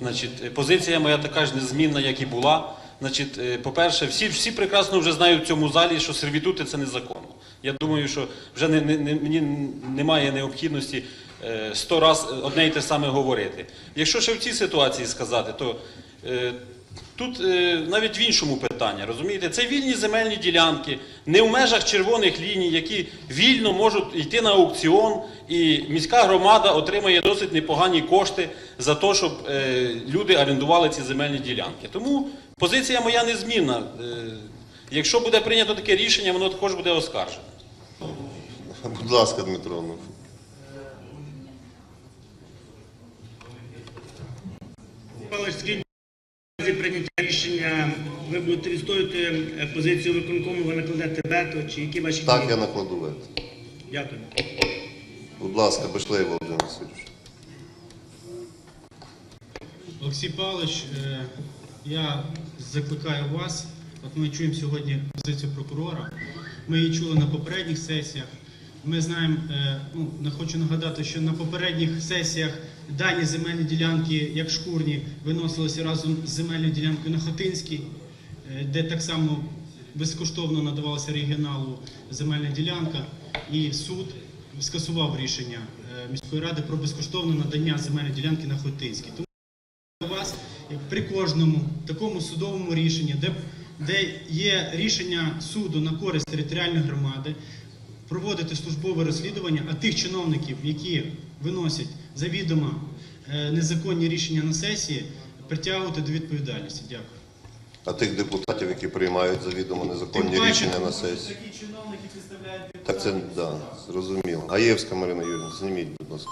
Значить, е, позиція моя така ж незмінна, як і була. Значить, е, по-перше, всі, всі прекрасно вже знають в цьому залі, що сервітути це незаконно. Я думаю, що вже не, не, не, мені немає необхідності е, сто раз одне й те саме говорити. Якщо ще в цій ситуації сказати, то тут е, навіть в іншому питання, розумієте, це вільні земельні ділянки, не в межах червоних ліній, які вільно можуть йти на аукціон, і міська громада отримає досить непогані кошти за те, щоб е, люди орендували ці земельні ділянки. Тому позиція моя незмінна. Е, якщо буде прийнято таке рішення, воно також буде оскаржено. Будь ласка, Дмитро. ну. Павлович, скажіть, в разі прийняття рішення ви будете відстоювати е, позицію виконкому, ви накладете вето, чи які ваші Так, дії? я накладу вето. Дякую. Будь ласка, Бешлей Володимир Васильович. Олексій Павлович, е, я закликаю вас. От ми чуємо сьогодні позицію прокурора. Ми її чули на попередніх сесіях. Ми знаємо, е, ну хочу нагадати, що на попередніх сесіях дані земельні ділянки, як шкурні, виносилися разом з земельною ділянкою на Хотинській, е, де так само безкоштовно надавалася регіоналу земельна ділянка, і суд скасував рішення е, міської ради про безкоштовне надання земельної ділянки на Хотинській. Тому вас при кожному такому судовому рішенні, де, де є рішення суду на користь територіальної громади, проводити службове розслідування, а тих чиновників, які виносять завідомо е, незаконні рішення на сесії, притягувати до відповідальності. Дякую. А тих депутатів, які приймають завідомо незаконні Тим рішення на сесії. Такі чиновники представляють Так це да, зрозуміло. Аєвська Марина Юрійовна, зніміть, будь ласка.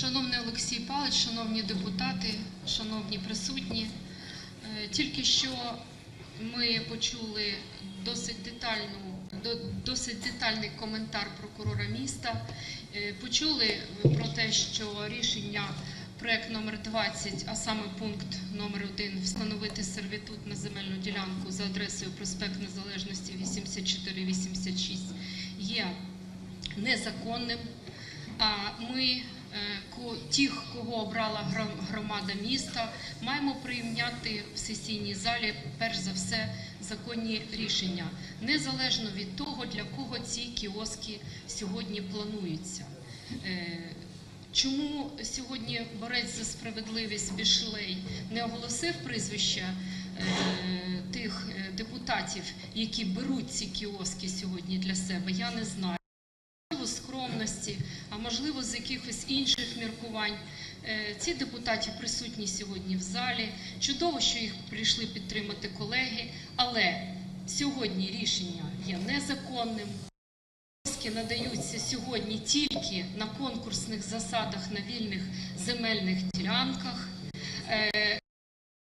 Шановний Олексій Павлович, шановні депутати, шановні присутні, е, тільки що ми почули досить детальну, досить детальний коментар прокурора міста. Е, Почули про те, що рішення проект номер 20, а саме пункт номер 1 встановити сервітут на земельну ділянку за адресою проспект Незалежності 8486 є незаконним. А ми, тих, кого обрала громада міста, маємо прийняти в сесійній залі перш за все законні рішення, незалежно від того, для кого ці кіоски сьогодні плануються. Е, Чому сьогодні борець за справедливість Бішлей не оголосив прізвища е, тих е, депутатів, які беруть ці кіоски сьогодні для себе? Я не знаю з а можливо, з якихось інших міркувань. Е, Ці депутати присутні сьогодні в залі. Чудово, що їх прийшли підтримати колеги, але сьогодні рішення є незаконним. Надаються сьогодні тільки на конкурсних засадах на вільних земельних ділянках. Е,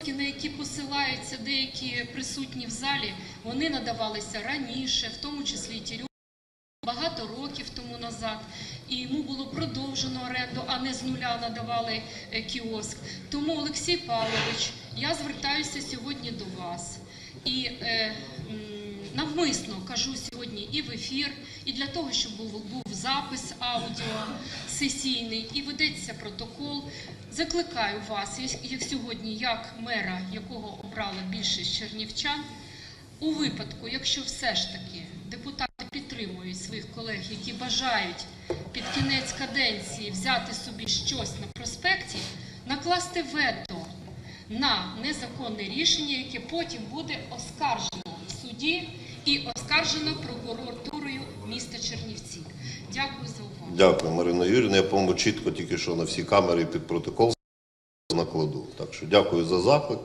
на які посилаються деякі присутні в залі, вони надавалися раніше, в тому числі ті тому назад, і йому було продовжено оренду, а не з нуля надавали е, кіоск. Тому, Олексій Павлович, я звертаюся сьогодні до вас і е, навмисно кажу сьогодні і в ефір, і для того, щоб був, був запис аудіо сесійний і ведеться протокол. Закликаю вас, як- сьогодні, як мера, якого обрала більшість чернівчан, у випадку, якщо все ж таки підтримують своїх колег, які бажають під кінець каденції взяти собі щось на проспекті, накласти вето на незаконне рішення, яке потім буде оскаржено в суді і оскаржено прокуратурою міста Чернівці. Дякую за увагу. Дякую, Марина Юрійовна. Я, по-моєму, чітко тільки що на всі камери під протокол накладу. Так що дякую за заклик.